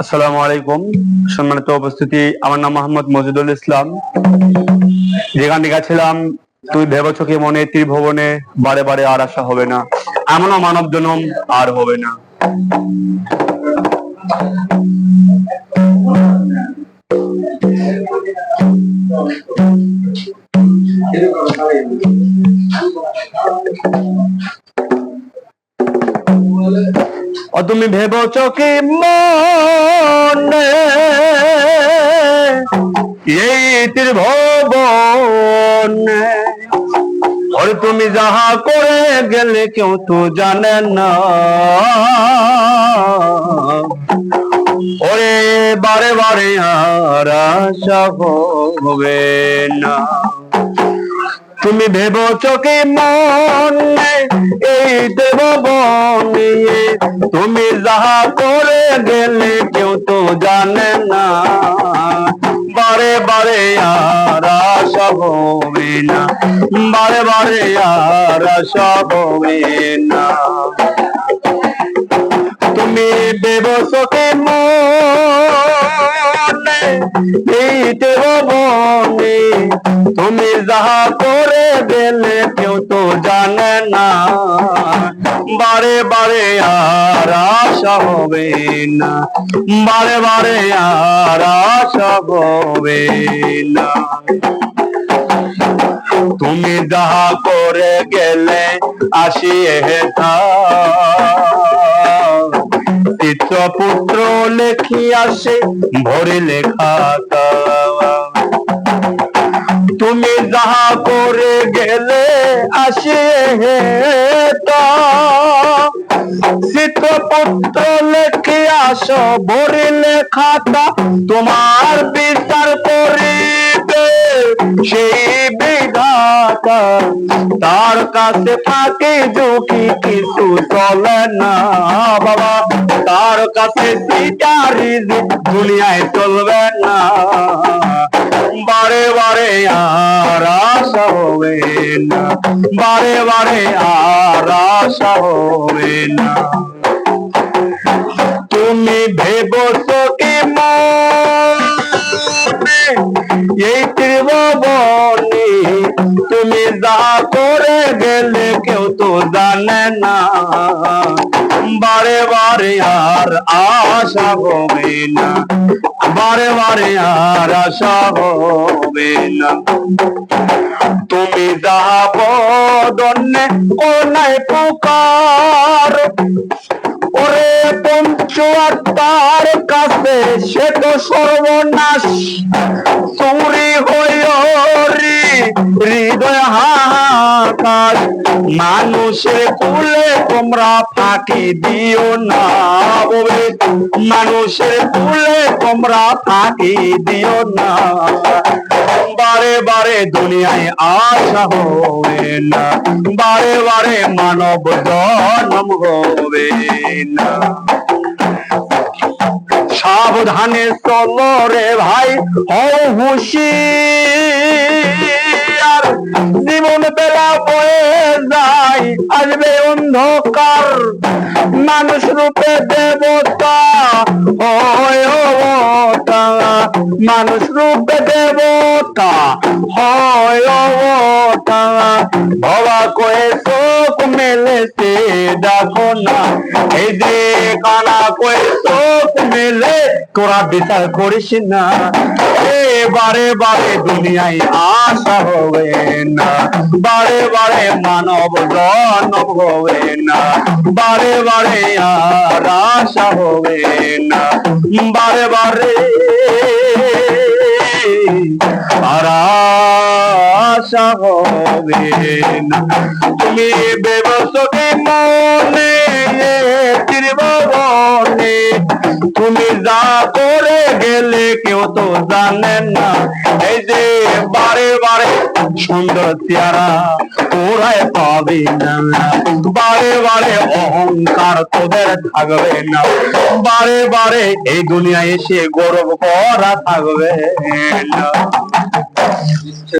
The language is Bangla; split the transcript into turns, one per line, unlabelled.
আসসালামু আলাইকুম। সম্মানিত উপস্থিতি, আমার নাম মোহাম্মদ মজিদুল ইসলাম। যেখান গেছিলাম তুই ভেবেছ কি মনে, ত্রিভুবনে বারে বারে আর আসা হবে না। এমনও মানব জনম আর হবে না। ও তুমি ভেব কি মনে। এই ত্রিভুবনে। তুমি যাহা করে গেলে কেউ তো জানে না। ওরে বারে বারে আর আশা হবে না। তুমি ভেবেছ কি মনে এই দেব বনিয়ে তুমি যাহা করে গেলে কেউ তো জানে না। বারে বারে আর আশা না, বারে বারে আর আশা না। তুমি বেবসকে মনে এই দেব যাহা করে গেলে কেউ তো জানে না। বারে বারে আর আশা হবে না। বারে বারে আর আশা হবে না। তুমি যাহা করে গেলে আসি আসিয়ে চিত্রপুত্র লেখি আসে ভরে লেখা যাহা করে গেলে আসিয়ে চিত্রপুত্র লেখি আস ভরে লেখাটা তোমার বিচার করিবে সেই বিধাতা। তার কাছে থাকে ঝুঁকি কিছু চলে না বাবা। তার কাছে দুনিয়ায় চলবে না। বারে বারে আর আশা হবে না। বারে বারে আর আশা হবে না। তুমি ভেবছো কি এই ত্রিভুবনে তুমি যা করে গেলে কেউ তো জানে না। বারে বারে আর আশা হবে না। বারে বারে আর আশা হবে না। তুমি দাব দন্নে ও নাই পুকার, ওরে পঞ্চুয়ার তার কাছে সে তো সর্বনাশ। চুরি হইরি মানুষের কুলে তোমরা ফাঁকি দিও না বলে মানুষের কুলে তোমরা ফাঁকি দিও না। বারে বারে দুনিয়ায় আশা হবে না। বারে বারে মানব জন্ম হবে না। সাবধানে চলো রে ভাই, হও হুশিয়ার। জীবন বেলা বয়ে যায় আসবে অন্ধকার। মানুষ রূপে দেবতা হয়। মানুষ রূপে দেবতা, হয় অবতা। ভবা কয়ে চোখ মেলেছে, দেখো না। এই যে কানা কয়ে চোখ মেলে, তোরা বিচার করিস না। বারে বারে দুনিয়ায় আশা হবে না। বারে বারে মানব জন্ম হবে না। বারে বারে আর আশা হবে না। বারে বারে আশা তুমি বেবসকে মনে ত্রিভুবনে তুমি যা করে গেলে কেউ তো জানে না। এই যে বারে বারে সুন্দর চেহারা তোরাই পাবে না। বারে বারে অহংকার তোদের থাকবে না। বারে বারে এই দুনিয়ায় এসে গৌরব করা থাকবে না।